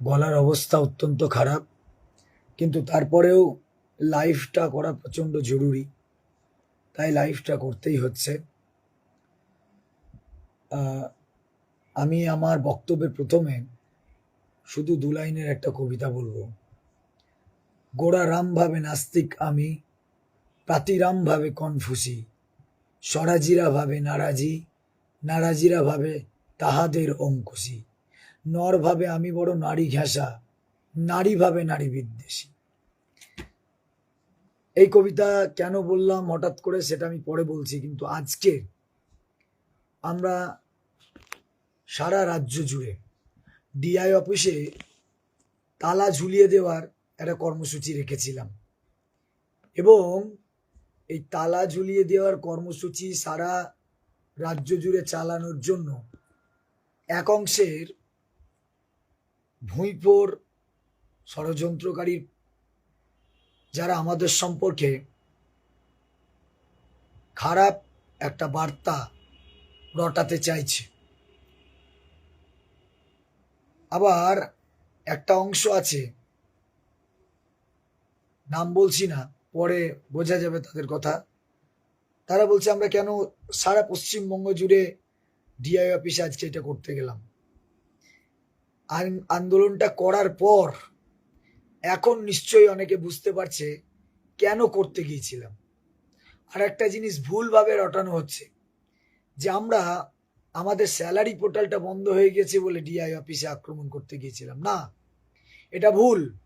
গলার অবস্থা অত্যন্ত খারাপ, কিন্তু তারপরেও লাইফটা করা প্রচণ্ড জরুরি। তাই লাইফটা করতেই হচ্ছে। আমি আমার বক্তব্যের প্রথমে শুধু দু লাইনের একটা কবিতা বলব। গোড়া রাম ভাবে নাস্তিক আমি প্রাতিরাম ভাবে কনফুসি স্বরাজিরা ভাবে নারাজি নারাজিরা ভাবে তাহাদের অঙ্কুশি। নর ভাবে আমি বড় নারী ঘেঁষা নারী ভাবে নারী বিদ্বেষী। এই কবিতা কেন বললাম হঠাৎ করে সেটা আমি পরে বলছি, কিন্তু আজকে আমরা সারা রাজ্য জুড়ে ডিআই অফিসে তালা ঝুলিয়ে দেওয়ার একটা কর্মসূচি রেখেছিলাম। এবং এই তালা ঝুলিয়ে দেওয়ার কর্মসূচি সারা রাজ্য জুড়ে চালানোর জন্য এক অংশের ভুঁইপোর ষড়যন্ত্রকারী যারা আমাদের সম্পর্কে খারাপ একটা বার্তা রটাতে চাইছে। আবার একটা অংশ আছে, নাম বলছি না, পরে বোঝা যাবে তাদের কথা। তারা বলছে, আমরা কেন সারা পশ্চিমবঙ্গ জুড়ে ডিআই অফিসে আজকে এটা করতে গেলাম? আন্দোলনটা করার পর এখন নিশ্চয়ই অনেকে বুঝতে পারছে কেন করতে গিয়েছিলাম। আর একটা জিনিস ভুলভাবে রটানো হচ্ছে যে আমরা আমাদের স্যালারি পোর্টালটা বন্ধ হয়ে গেছে বলে ডিআই অফিসে আক্রমণ করতে গিয়েছিলাম। না, এটা ভুল।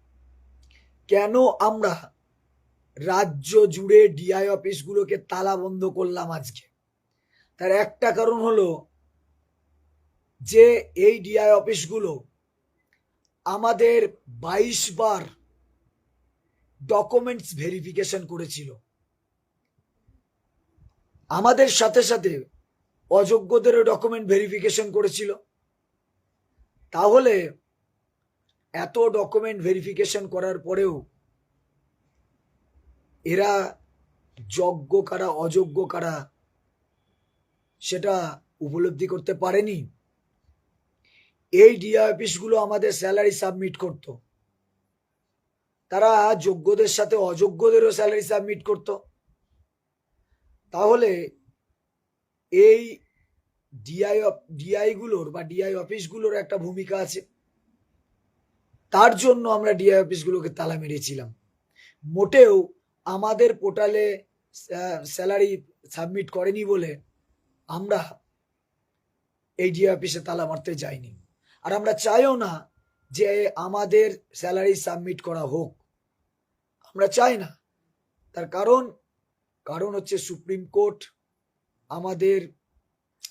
কেন আমরা রাজ্য জুড়ে ডিআই অফিসগুলোকে তালা বন্ধ করলাম আজকে? তার একটা কারণ হলো যে এই ডিআই অফিসগুলো আমাদের বাইশ বার ডকুমেন্টস ভেরিফিকেশন করেছিল। আমাদের সাথে সাথে অযোগ্যদেরও ডকুমেন্ট ভেরিফিকেশন করেছিল। তাহলে এত ডকুমেন্ট ভেরিফিকেশন করার পরেও এরা যোগ্য কারা, অযোগ্য কারা, সেটা উপলব্ধি করতে পারেনি। এই ডিআই অফিসগুলো আমাদের স্যালারি সাবমিট করত। তারা যোগ্যদের সাথে অযোগ্যদেরও স্যালারি সাবমিট করত। তাহলে এই ডিআই ডিআইগুলোর বা ডিআই অফিসগুলোর একটা ভূমিকা আছে। তার জন্য আমরা ডিআই অফিসগুলোকে তালা মেরেছিলাম। মোটেও আমাদের পোর্টালে স্যালারি সাবমিট করেনি বলে আমরা এই ডিআই অফিসে তালা মারতে যাইনি। আর আমরা চাইও না যে আমাদের স্যালারি সাবমিট করা হোক। আমরা চাই না। তার কারণ কারণ হচ্ছে সুপ্রিম কোর্ট আমাদের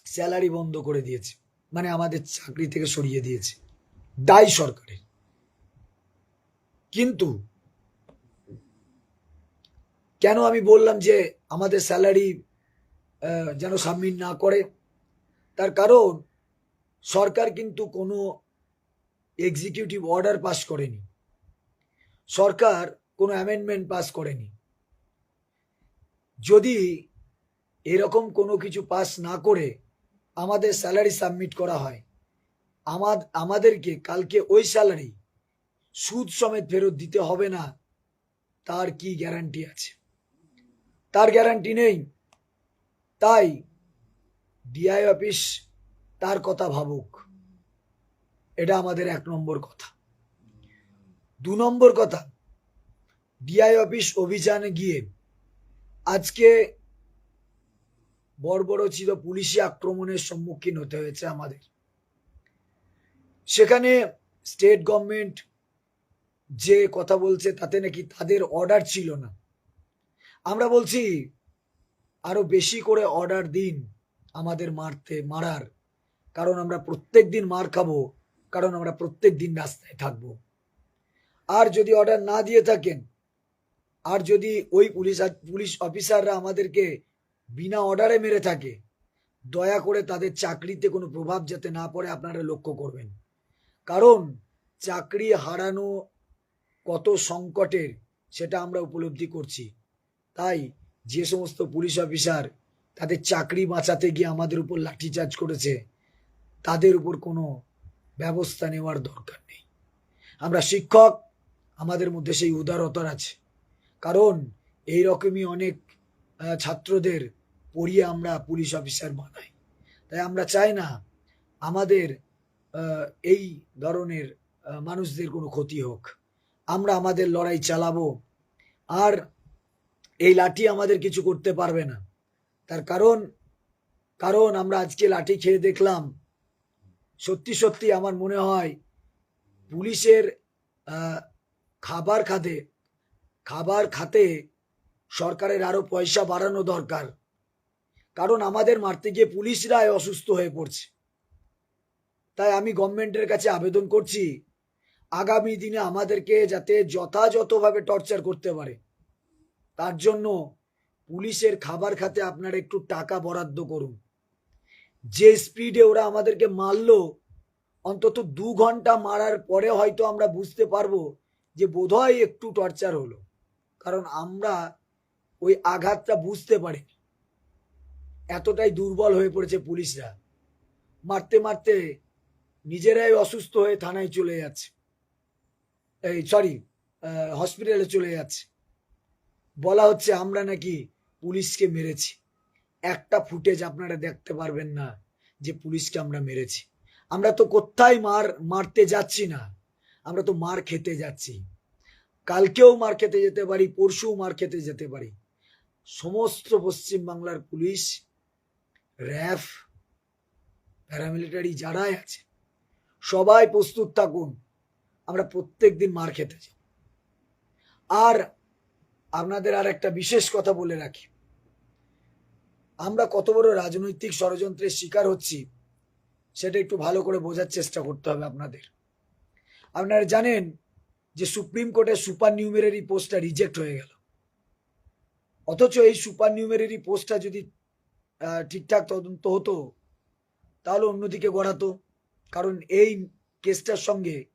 স্যালারি বন্ধ করে দিয়েছে। মানে আমাদের চাকরি থেকে সরিয়ে দিয়েছে। দায়ী সরকারের। কিন্তু কেন আমি বললাম যে আমাদের স্যালারি যেন সাবমিট না করে? তার কারণ সরকার কিন্তু কোনো এক্সিকিউটিভ অর্ডার পাস করেনি। সরকার কোনো অ্যামেন্ডমেন্ট পাস করেনি। যদি এরকম কোনো কিছু পাস না করে আমাদের স্যালারি সাবমিট করা হয় আমাদ আমাদেরকে কালকে ওই স্যালারি সুদ সমেত ফেরত দিতে হবে না, তার কি গ্যারান্টি আছে? তার গ্যারান্টি নেই। তাই ডিআই অফিস তার কথা ভাবুক। এটা আমাদের এক নম্বর কথা। দু নম্বর কথা, ডিআই অফিস অভিযানে গিয়ে আজকে বর্বরচিত পুলিশি আক্রমণের সম্মুখীন হতে হয়েছে আমাদের। সেখানে স্টেট গভর্নমেন্ট যে কথা বলছে তাতে নাকি তাদের অর্ডার ছিল না। আমরা বলছি, আরও বেশি করে অর্ডার দিন আমাদের মারতে, মারার। কারণ আমরা প্রত্যেক দিন মার খাব, কারণ আমরা প্রত্যেক দিন রাস্তায় থাকব। আর যদি অর্ডার না দিয়ে থাকেন, আর যদি ওই পুলিশ পুলিশ অফিসাররা আমাদেরকে বিনা অর্ডারে মেরে থাকে, দয়া করে তাদের চাকরিতে কোনো প্রভাব যাতে না পড়ে আপনারা লক্ষ্য করবেন। কারণ চাকরি হারানো কত সংকটের সেটা আমরা উপলব্ধি করছি। তাই যে সমস্ত পুলিশ অফিসার তাদের চাকরি বাঁচাতে গিয়ে আমাদের উপর লাঠিচার্জ করেছে তাদের উপর কোনো ব্যবস্থা নেওয়ার দরকার নেই। আমরা শিক্ষক, আমাদের মধ্যে সেই উদারতার আছে। কারণ এই রকমই অনেক ছাত্রদের পড়িয়ে আমরা পুলিশ অফিসার বানাই। তাই আমরা চাই না আমাদের এই ধরনের মানুষদের কোনো ক্ষতি হোক। আমরা আমাদের লড়াই চালাবো। আর এই লাঠি আমাদের কিছু করতে পারবে না। তার কারণ কারণ আমরা আজকে লাঠি খেয়ে দেখলাম সত্যি সত্যি আমার মনে হয় পুলিশের খাবার খাতে খাবার খাতে সরকারের আরও পয়সা বাড়ানো দরকার। কারণ আমাদের মারতে গিয়ে পুলিশরাই অসুস্থ হয়ে পড়ছে। তাই আমি গভর্নমেন্টের কাছে আবেদন করছি, আগামী দিনে আমাদেরকে যাতে যথাযথভাবে টর্চার করতে পারে। তার জন্য পুলিশের খাবার খাতে আপনারা একটু টাকা বরাদ্দ করুন। যে স্পিডে ওরা আমাদেরকে মারলো, অন্তত দু ঘণ্টা মারার পরে হয়তো আমরা বুঝতে পারব যে বোধহয় একটু টর্চার হলো। কারণ আমরা ওই আঘাতটা বুঝতে পারি এতটাই দুর্বল হয়ে পড়েছে পুলিশরা। মারতে মারতে নিজেরাই অসুস্থ হয়ে থানায় চলে যাচ্ছে। এই সরি হসপিটালে চলে যাচ্ছে। বলা হচ্ছে আমরা নাকি পুলিশকে মেরেছি। একটা ফুটেজ আপনারা দেখতে পারবেন না যে পুলিশকে আমরা মেরেছি। আমরা তো কোথায় মার, মারতে যাচ্ছি না, আমরা তো মার খেতে যাচ্ছি। কালকেও মার খেতে যেতে পারি, পরশুও মার খেতে যেতে পারি। সমস্ত পশ্চিম বাংলার পুলিশ, র্যাফ, প্যারামিলিটারি যারাই আছে, সবাই প্রস্তুত থাকুন, আমরা প্রত্যেক দিন মার খেতে যাই আর আপনাদের আর একটা বিশেষ কথা বলে রাখি। আমরা কত বড় রাজনৈতিক ষড়যন্ত্রের শিকার হচ্ছি, সেটা একটু ভালো করে বোঝার চেষ্টা করতে হবে আপনাদের। আপনারা জানেন যে সুপ্রিম কোর্টের সুপার নিউমেরারি পোস্টটা রিজেক্ট হয়ে গেল। অথচ এই সুপার নিউমেরারি পোস্টটা যদি ঠিকঠাক তদন্ত হতো, তাহলে অন্যদিকে গড়াতো। কারণ এই কেসটার সঙ্গে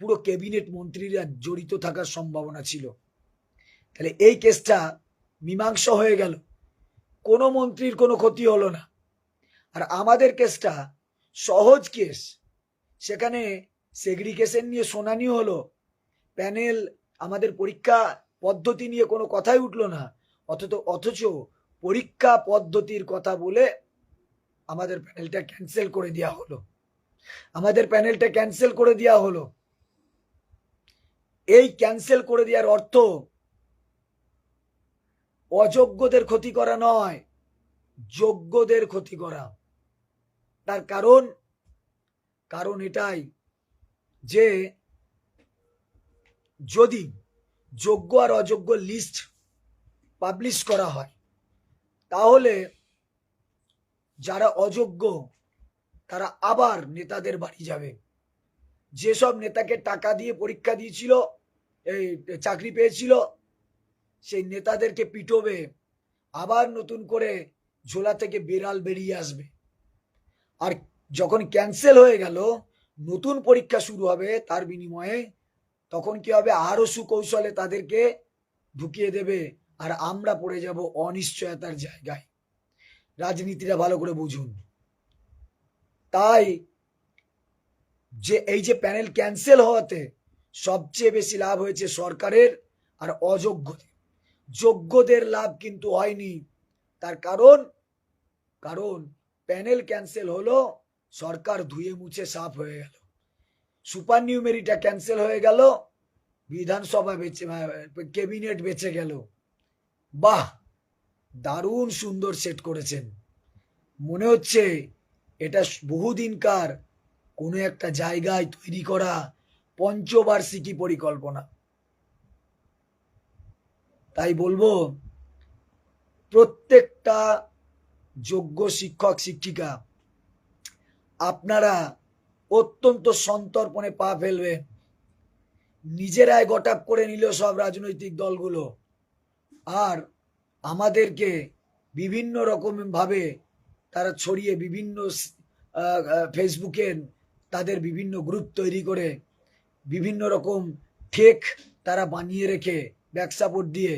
পুরো ক্যাবিনেট মন্ত্রীরা জড়িত থাকার সম্ভাবনা ছিল। তাহলে এই কেসটা মীমাংসা হয়ে গেল। কোনো মন্ত্রীর কোনো ক্ষতি হলো না। আর আমাদের কেসটা সহজ কেস। সেখানে সেগ্রিগেশন নিয়ে শোনানি হলো। প্যানেল আমাদের পরীক্ষা পদ্ধতি নিয়ে কোনো কথাই উঠল না। অথচ অথচ পরীক্ষা পদ্ধতির কথা বলে আমাদের প্যানেলটা ক্যান্সেল করে দেওয়া হলো। আমাদের প্যানেলটা ক্যান্সেল করে দেওয়া হলো। এই ক্যান্সেল করে দেওয়ার অর্থ অযোগ্যদের ক্ষতি করা নয়, যোগ্যদের ক্ষতি করা। তার কারণ কারণ এটাই যে যদি যোগ্য আর অযোগ্য লিস্ট পাবলিশ করা হয়, তাহলে যারা অযোগ্য, তারা আবার নেতাদের বাড়ি যাবে। যেসব নেতাকে টাকা দিয়ে পরীক্ষা দিয়েছিল, এই চাকরি পেয়েছিল সেই নেতাদেরকে পিটবে, আবার নতুন করে ঝোলা থেকে বিড়াল বেরিয়ে আসবে। আর যখন ক্যান্সেল হয়ে গেল, নতুন পরীক্ষা শুরু হবে তার বিনিময়ে, তখন কি হবে? আরও সুকৌশলে তাদেরকে ঢুকিয়ে দেবে, আর আমরা পড়ে যাব অনিশ্চয়তার জায়গায়। রাজনীতিটা ভালো করে বুঝুন। তাই যে, এই যে প্যানেল ক্যান্সেল হওয়াতে সবচেয়ে বেশি লাভ হয়েছে সরকারের আর অযোগ্যদের। যোগ্যদের লাভ কিন্তু হয়নি। তার কারণ কারণ প্যানেল ক্যান্সেল হলো, সরকার ধুয়ে মুছে সাফ হয়ে গেল। সুপার নিউমেরিটা ক্যান্সেল হয়ে গেল, বিধানসভা বেঁচে, ক্যাবিনেট বেঁচে গেল। বাহ! দারুণ সুন্দর সেট করেছেন। মনে হচ্ছে এটা বহুদিনকার কোনো একটা জায়গায় তৈরি করা পঞ্চবার্ষিকী পরিকল্পনা। তাই বলব, প্রত্যেকটা যোগ্য শিক্ষক, শিক্ষিকা, আপনারা অত্যন্ত সন্তর্পণে পা ফেলবেন নিজেরাই গটাপ করে নিল সব রাজনৈতিক দলগুলো। আর আমাদেরকে বিভিন্ন রকম ভাবে তারা ছড়িয়ে বিভিন্ন ফেসবুকে তাদের বিভিন্ন গ্রুপ তৈরি করে বিভিন্ন রকম ফেক তারা বানিয়ে রেখে ব্যাক সাপোর্ট দিয়ে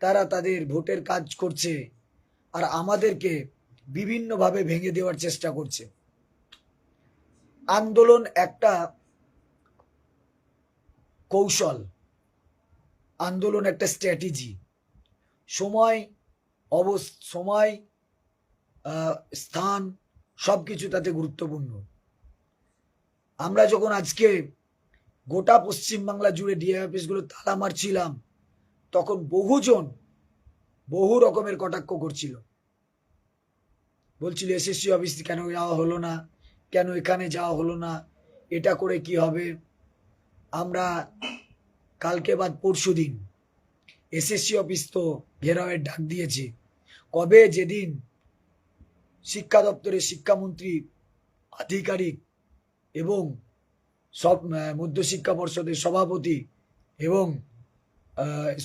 তারা তাদের ভোটের কাজ করছে আর আমাদেরকে বিভিন্নভাবে ভেঙে দেওয়ার চেষ্টা করছে। আন্দোলন একটা কৌশল, আন্দোলন একটা স্ট্র্যাটেজি। সময় অবস, সময় স্থান সব কিছু তাতে গুরুত্বপূর্ণ। আমরা যখন আজকে গোটা পশ্চিমবাংলা জুড়ে ডিএ অফিসগুলো তালা মারছিলাম তখন বহুজন বহু রকমের কটাক্ষ করছিল। বলছিল, এসএসসি অফিস কেন যাওয়া হলো না? কেন এখানে যাওয়া হলো না? এটা করে কি হবে? আমরা কালকে বাদ পরশু দিন এসএসসি অফিস তো ঘেরাওয়ের ডাক দিয়েছে। কবে? যেদিন শিক্ষা দপ্তরের শিক্ষামন্ত্রী, আধিকারিক এবং সব মধ্যশিক্ষা পর্ষদের সভাপতি এবং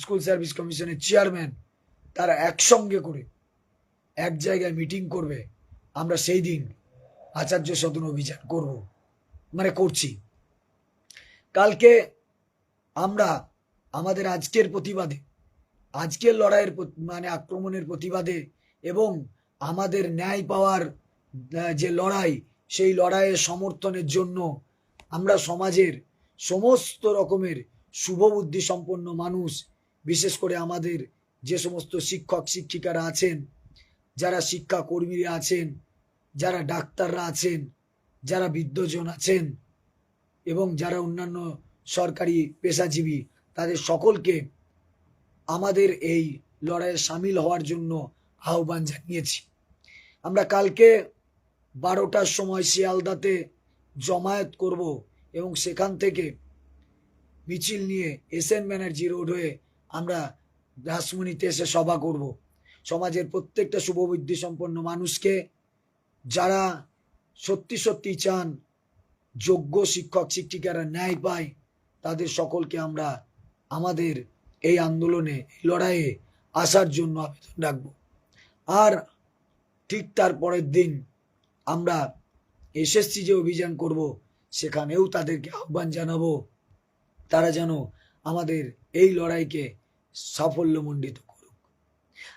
স্কুল সার্ভিস কমিশনের চেয়ারম্যান তারা একসঙ্গে করে এক জায়গায় মিটিং করবে। আমরা সেই দিন আচার্য সদন অভিযান করব মানে করছি। কালকে আমরা আমাদের আজকের প্রতিবাদে, আজকের লড়াইয়ের মানে আক্রমণের প্রতিবাদে এবং আমাদের ন্যায় পাওয়ার যে লড়াই, সেই লড়াইয়ের সমর্থনের জন্য আমরা সমাজের সমস্ত রকমের শুভবুদ্ধি সম্পন্ন মানুষ, বিশেষ করে আমাদের যে সমস্ত শিক্ষক, শিক্ষিকারা আছেন, যারা শিক্ষা কর্মীরা আছেন, যারা ডাক্তাররা আছেন, যারা বিদ্যজন আছেন, এবং যারা অন্যান্য সরকারি পেশাজীবী, তাদের সকলকে আমাদের এই লড়াইয়ে সামিল হওয়ার জন্য আহ্বান জানিয়েছি। আমরা কালকে বারোটার সময় শিয়ালদাতে জমায়েত করব এবং সেখান থেকে মিছিল নিয়ে এস এন ব্যানার্জি রোড হয়ে আমরা রাসমণিতে এসে সভা করব। সমাজের প্রত্যেকটা শুভবুদ্ধি সম্পন্ন মানুষকে যারা সত্যি সত্যি চান, যোগ্য শিক্ষক, শিক্ষিকারা ন্যায় পায়, তাদের সকলকে আমরা আমাদের এই আন্দোলনে লড়াইয়ে আসার জন্য আবেদন রাখব। আর ঠিক তার পরের দিন আমরা এসএসসি যে অভিযান করব, সেখানেও তাদেরকে আহ্বান জানাব। তারা যেন আমাদের এই লড়াইকে সাফল্যমণ্ডিত করুক।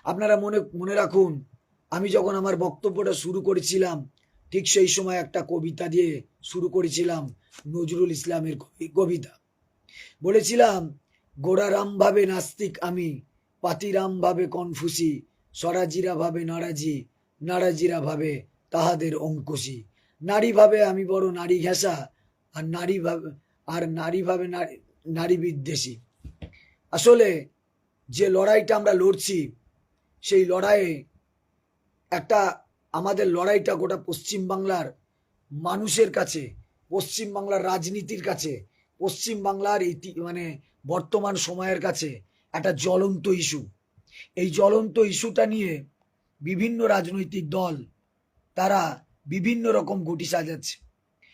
আপনারা মনে মনে রাখুন, আমি যখন আমার বক্তব্যটা শুরু করেছিলাম, ঠিক সেই সময় একটা কবিতা দিয়ে শুরু করেছিলাম, নজরুল ইসলামের কবি- কবিতা। বলেছিলাম গোড়ারাম ভাবে নাস্তিক আমি পাতিরাম ভাবে কনফুসি স্বরাজিরা ভাবে নারাজি নারাজিরা ভাবে তাহাদের অঙ্কুশি। নারী ভাবে আমি বড় নারী ঘেঁষা আর নারী ভাবে আর নারী ভাবে নারী- নারী বিদ্বেষী আসলে যে লড়াইটা আমরা লড়ছি, সেই লড়াইয়ে একটা আমাদের লড়াইটা গোটা পশ্চিমবাংলার মানুষের কাছে, পশ্চিমবাংলার রাজনীতির কাছে, পশ্চিমবাংলার ইতি মানে বর্তমান সময়ের কাছে একটা জ্বলন্ত ইস্যু। এই জ্বলন্ত ইস্যুটা নিয়ে বিভিন্ন রাজনৈতিক দল, তারা বিভিন্ন রকম গুটি সাজাচ্ছে।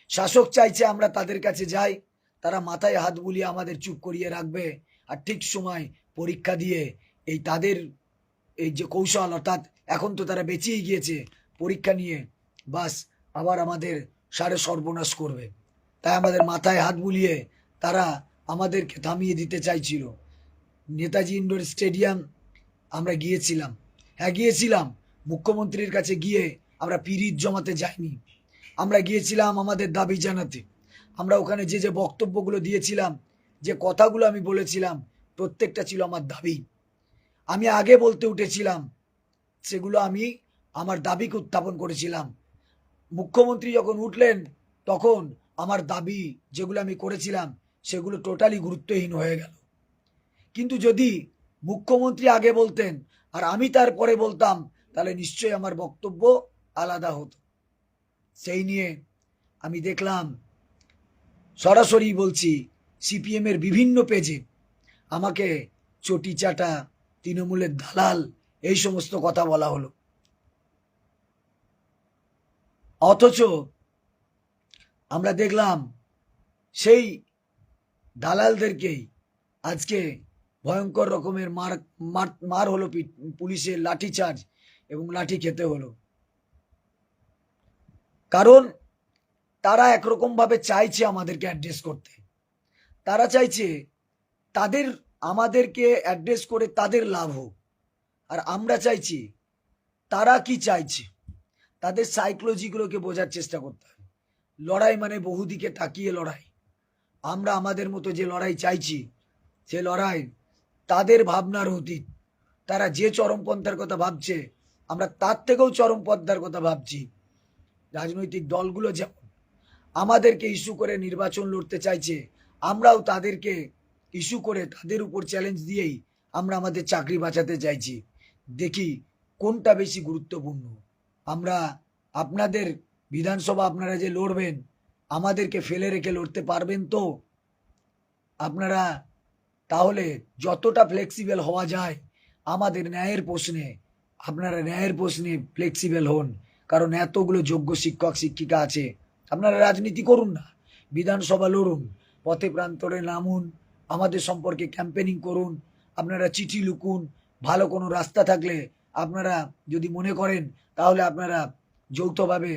শাসক চাইছে আমরা তাদের কাছে যাই তারা মাথায় হাত বুলিয়ে আমাদের চুপ করিয়ে রাখবে। আর ঠিক সময় পরীক্ষা দিয়ে এই তাদের এই যে কৌশল, অর্থাৎ এখন তো তারা বেঁচেই গিয়েছে, পরীক্ষা নিয়ে বাস আবার আমাদের সারে সর্বনাশ করবে। তাই আমাদের মাথায় হাত বুলিয়ে তারা আমাদেরকে থামিয়ে দিতে চাইছিল। নেতাজি ইন্ডোর স্টেডিয়াম আমরা গিয়েছিলাম। হ্যাঁ গিয়েছিলাম। মুখ্যমন্ত্রীর কাছে গিয়ে আমরা পিরিত জমাতে যাইনি। আমরা গিয়েছিলাম আমাদের দাবি জানাতে। আমরা ওখানে যে যে বক্তব্যগুলো দিয়েছিলাম, যে কথাগুলো আমি বলেছিলাম, প্রত্যেকটা ছিল আমার দাবি। আমি আগে বলতে উঠেছিলাম, সেগুলো আমি আমার দাবিকে উত্থাপন করেছিলাম। মুখ্যমন্ত্রী যখন উঠলেন, তখন আমার দাবি যেগুলো আমি করেছিলাম, সেগুলো টোটালি গুরুত্বহীন হয়ে গেল। কিন্তু যদি মুখ্যমন্ত্রী আগে বলতেন, আর আমি তারপরে বলতাম, তাহলে নিশ্চয়ই আমার বক্তব্য আলাদা হতো। সেই নিয়ে আমি দেখলাম সরাসরি বলছি সিপিএম এর বিভিন্ন পেজে আমাকে চটি চাটা তৃণমূলের দালাল, এই সমস্ত কথা বলা হলো। অথচ আমরা দেখলাম সেই দালালদেরকেই আজকে ভয়ঙ্কর রকমের মার মার মার হলো পুলিশের লাঠি চার্জ এবং লাঠি খেতে হলো। কারণ তারা একরকম ভাবে চাইছে আমাদেরকে অ্যাড্রেস করতে। তারা চাইছে তাদের, আমাদেরকে অ্যাড্রেস করে তাদের লাভ হোক। আর আমরা চাইছি, তারা কি চাইছে? তাদের সাইকোলজিগুলোকে বোঝার চেষ্টা করতে হবে। লড়াই মানে বহুদিকে তাকিয়ে লড়াই। আমরা আমাদের মতো যে লড়াই চাইছি, সে লড়াই তাদের ভাবনার অতীত। তারা যে চরমপন্থার কথা ভাবছে, আমরা তার থেকেও চরমপন্থার কথা ভাবছি। রাজনৈতিক দলগুলো যেমন আমাদেরকে ইস্যু করে নির্বাচন লড়তে চাইছে। আমরাও তাদেরকে ইস্যু করে তাদের উপর চ্যালেঞ্জ দিয়েই আমরা আমাদের চাকরি বাঁচাতে চাইছি। দেখি কোনটা বেশি গুরুত্বপূর্ণ। আমরা আপনাদের বিধানসভা আপনারা যে লড়বেন, আমাদেরকে ফেলে রেখে লড়তে পারবেন তো? আপনারা তাহলে যতটা ফ্লেক্সিবল হওয়া যায় আমাদের ন্যায়ের প্রশ্নে, আপনারা ন্যায়ের প্রশ্নে ফ্লেক্সিবল হন। কারণ এতগুলো যোগ্য শিক্ষক, শিক্ষিকা আছে। আপনারা রাজনীতি করুন না, বিধানসভা লড়ুন, পথে প্রান্তরে নামুন, আমাদের সম্পর্কে ক্যাম্পেনিং করুন, আপনারা চিঠি লুকুন ভালো কোনো রাস্তা থাকলে আপনারা যদি মনে করেন, তাহলে আপনারা যৌথভাবে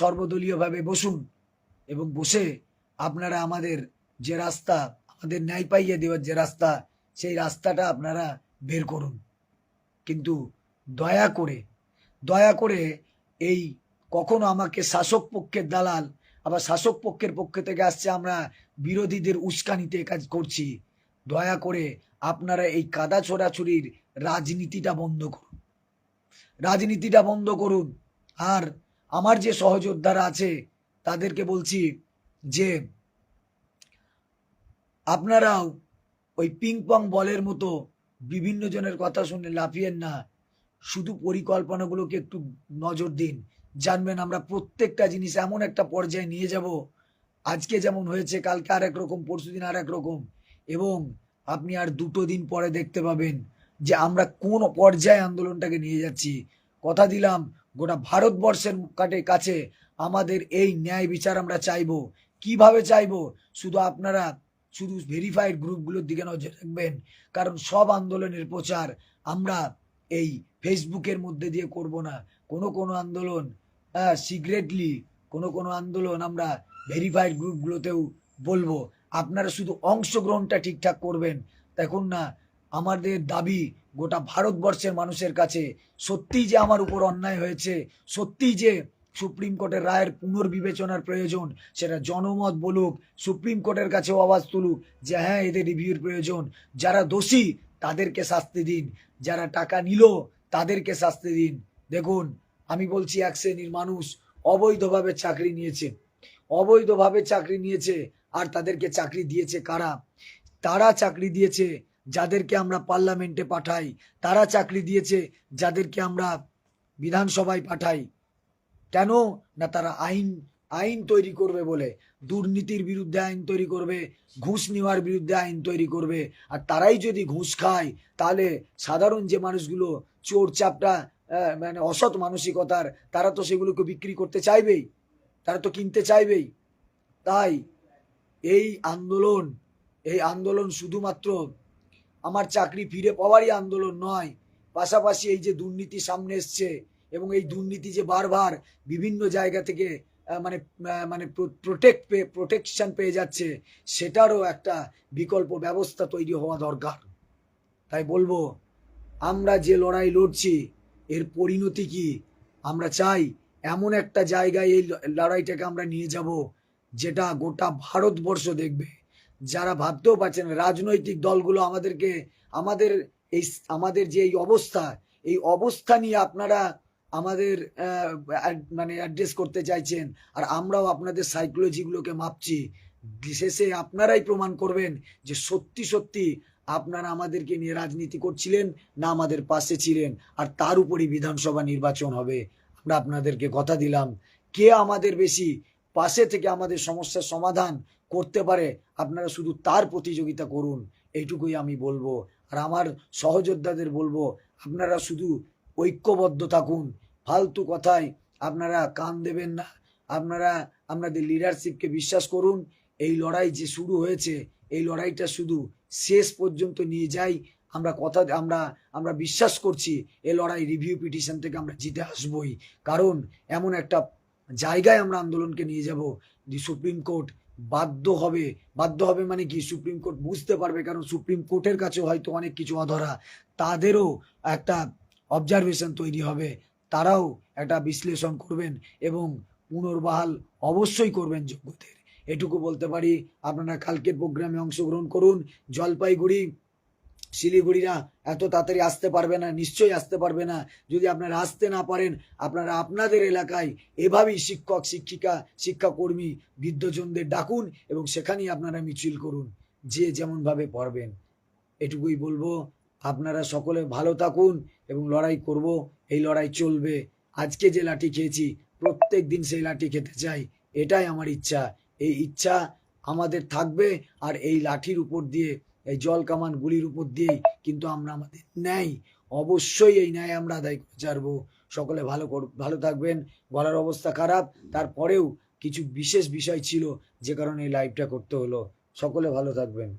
সর্বদলীয়ভাবে বসুন এবং বসে আপনারা আমাদের যে রাস্তা, আমাদের ন্যায় পাইয়ে দেওয়ার যে রাস্তা, সেই রাস্তাটা আপনারা বের করুন। কিন্তু দয়া করে দয়া করে এই কখনো আমাকে শাসক পক্ষের দালাল, আবার শাসক পক্ষের পক্ষ থেকে আসছে আমরা বিরোধীদের উস্কানিতে কাজ করছি। দয়া করে আপনারা এই কাদা ছোড়াছুরির রাজনীতিটা বন্ধ করুন। রাজনীতিটা বন্ধ করুন। আর আমার যে সহযোদ্ধারা আছে, তাদেরকে বলছি যে, আপনারাও ওই পিং পং বলের মতো বিভিন্ন জনের কথা শুনে লাফিয়েন না। শুধু পরিকল্পনাগুলোকে একটু নজর দিন। জানবেন আমরা প্রত্যেকটা জিনিস এমন একটা পর্যায়ে নিয়ে যাব। আজকে যেমন হয়েছে, কালকে আর এক রকম, পরশুদিন আর এক রকম। এবং আপনি আর দুটো দিন পরে দেখতে পাবেন যে আমরা কোন পর্যায়ে আন্দোলনটাকে নিয়ে যাচ্ছি। কথা দিলাম, গোটা ভারতবর্ষের কাটে কাছে আমাদের এই ন্যায় বিচার আমরা চাইব। কীভাবে চাইব? শুধু আপনারা শুধু ভেরিফাইড গ্রুপগুলোর দিকে নজর রাখবেন। কারণ সব আন্দোলনের প্রচার আমরা এই ফেসবুকের মধ্যে দিয়ে করব না। কোনো কোনো আন্দোলন সিক্রেটলি কোনো কোনো আন্দোলন আমরা ভেরিফাইড গ্রুপগুলোতেও বলব। আপনারা শুধু অংশগ্রহণটা ঠিকঠাক করবেন। দেখুন না, আমাদের দাবি গোটা ভারতবর্ষের মানুষের কাছে সত্যিই যে আমার উপর অন্যায় হয়েছে সত্যিই যে সুপ্রিম কোর্টের রায়ের পুনর্বিবেচনার প্রয়োজন, সেটা জনমত বলুক, সুপ্রিম কোর্টের কাছেও আওয়াজ তুলুক যে হ্যাঁ এদের রিভিউর প্রয়োজন। যারা দোষী, তাদেরকে শাস্তি দিন। যারা টাকা নিল, তাদেরকে শাস্তি দিন। দেখুন আমি বলছি এক শ্রেণির মানুষ অবৈধভাবে চাকরি নিয়েছে। অবৈধভাবে চাকরি নিয়েছে আর তাদেরকে চাকরি দিয়েছে কারা? তারা চাকরি দিয়েছে যাদেরকে আমরা পার্লামেন্টে পাঠাই। তারা চাকরি দিয়েছে যাদেরকে আমরা বিধানসভায় পাঠাই। কেন? না তারা আইন আইন তৈরি করবে বলে। দুর্নীতির বিরুদ্ধে আইন তৈরি করবে, ঘুষ নেওয়ার বিরুদ্ধে আইন তৈরি করবে। আর তারাই যদি ঘুষ খায়, তাহলে সাধারণ যে মানুষগুলো চোর চাপটা মানে অসৎ মানসিকতার, তারা তো সেগুলোকে বিক্রি করতে চাইবেই, তারা তো কিনতে চাইবেই। তাই এই আন্দোলন এই আন্দোলন শুধুমাত্র আমার চাকরি ফিরে পাওয়ারই আন্দোলন নয়, পাশাপাশি এই যে দুর্নীতি সামনে এসছে এবং এই দুর্নীতি যে বারবার বিভিন্ন জায়গা থেকে মানে মানে প্রোটেক্ট পেয়ে প্রোটেকশন পেয়ে যাচ্ছে, সেটারও একটা বিকল্প ব্যবস্থা তৈরি হওয়া দরকার। তাই বলব, আমরা যে লড়াই লড়ছি এর পরিণতি কি? আমরা চাই এমন একটা জায়গায় এই লড়াইটাকে আমরা নিয়ে যাব যেটা গোটা ভারতবর্ষ দেখবে। যারা ভাবতেও পারছেন রাজনৈতিক দলগুলো আমাদেরকে, আমাদের এই আমাদের যে এই অবস্থা এই অবস্থা নিয়ে আপনারা আমাদের মানে অ্যাড্রেস করতে চাইছেন, আর আমরাও আপনাদের সাইকোলজিগুলোকে মাপছি। শেষে আপনারাই প্রমাণ করবেন যে সত্যি সত্যি আপনারা আমাদেরকে নিয়ে রাজনীতি করছিলেন, না আমাদের পাশে ছিলেন, আর তার উপরই বিধানসভা নির্বাচন হবে। আমরা আপনাদেরকে কথা দিলাম, কে আমাদের বেশি পাশে থেকে আমাদের সমস্যার সমাধান করতে পারে, আপনারা শুধু তার প্রতিযোগিতা করুন, এইটুকুই আমি বলব। আর আমার সহযোদ্ধাদের বলব, আপনারা শুধু ঐক্যবদ্ধ থাকুন, ফালতু কথায় আপনারা কান দেবেন না। আপনারা আপনাদের লিডারশিপকে বিশ্বাস করুন এই লড়াই যে শুরু হয়েছে, এই লড়াইটা শুধু শেষ পর্যন্ত নিয়ে যাই, আমরা কথা, আমরা আমরা বিশ্বাস করছি এই লড়াই রিভিউ পিটিশন থেকে আমরা জিতে আসবই। কারণ এমন একটা জায়গায় আমরা আন্দোলনকে নিয়ে যাব, যে সুপ্রিম কোর্ট বাধ্য হবে। বাধ্য হবে মানে কি? সুপ্রিম কোর্ট বুঝতে পারবে, কারণ সুপ্রিম কোর্টের কাছে হয়তো অনেক কিছু অধরা। তাদেরও একটা অবজারভেশন তৈরি হবে। তারাও একটা বিশ্লেষণ করবেন এবং পুনর্বহাল অবশ্যই করবেন যোগ্যদের। এটুকু বলতে পারি, আপনারা কালকের প্রোগ্রামে অংশগ্রহণ করুন। জলপাইগুড়ি, শিলিগুড়িরা এত তাড়াতাড়ি আসতে পারবে না, নিশ্চয়ই আসতে পারবে না। যদি আপনারা আসতে না পারেন, আপনারা আপনাদের এলাকায় এভাবেই শিক্ষক, শিক্ষিকা, শিক্ষাকর্মী, বৃদ্ধজনদের ডাকুন এবং সেখানেই আপনারা মিছিল করুন, যে যেমনভাবে পারবেন। এটুকুই বলব, আপনারা সকলে ভালো থাকুন এবং লড়াই করব, এই লড়াই চলবে। আজকে যে লাঠি খেয়েছি প্রত্যেক দিন সেই লাঠি খেতে চাই, এটাই আমার ইচ্ছা। এই ইচ্ছা আমাদের থাকবে আর এই লাঠির উপর দিয়ে, এই জল কামান গুলির উপর দিয়েই কিন্তু আমরা আমাদের ন্যায়, অবশ্যই এই ন্যায় আমরা আদায় করে সকলে ভালো কর, ভালো থাকবেন। গলার অবস্থা খারাপ। তারপরেও কিছু বিশেষ বিষয় ছিল যে কারণে এই লাইভটা করতে হলো। সকলে ভালো থাকবেন।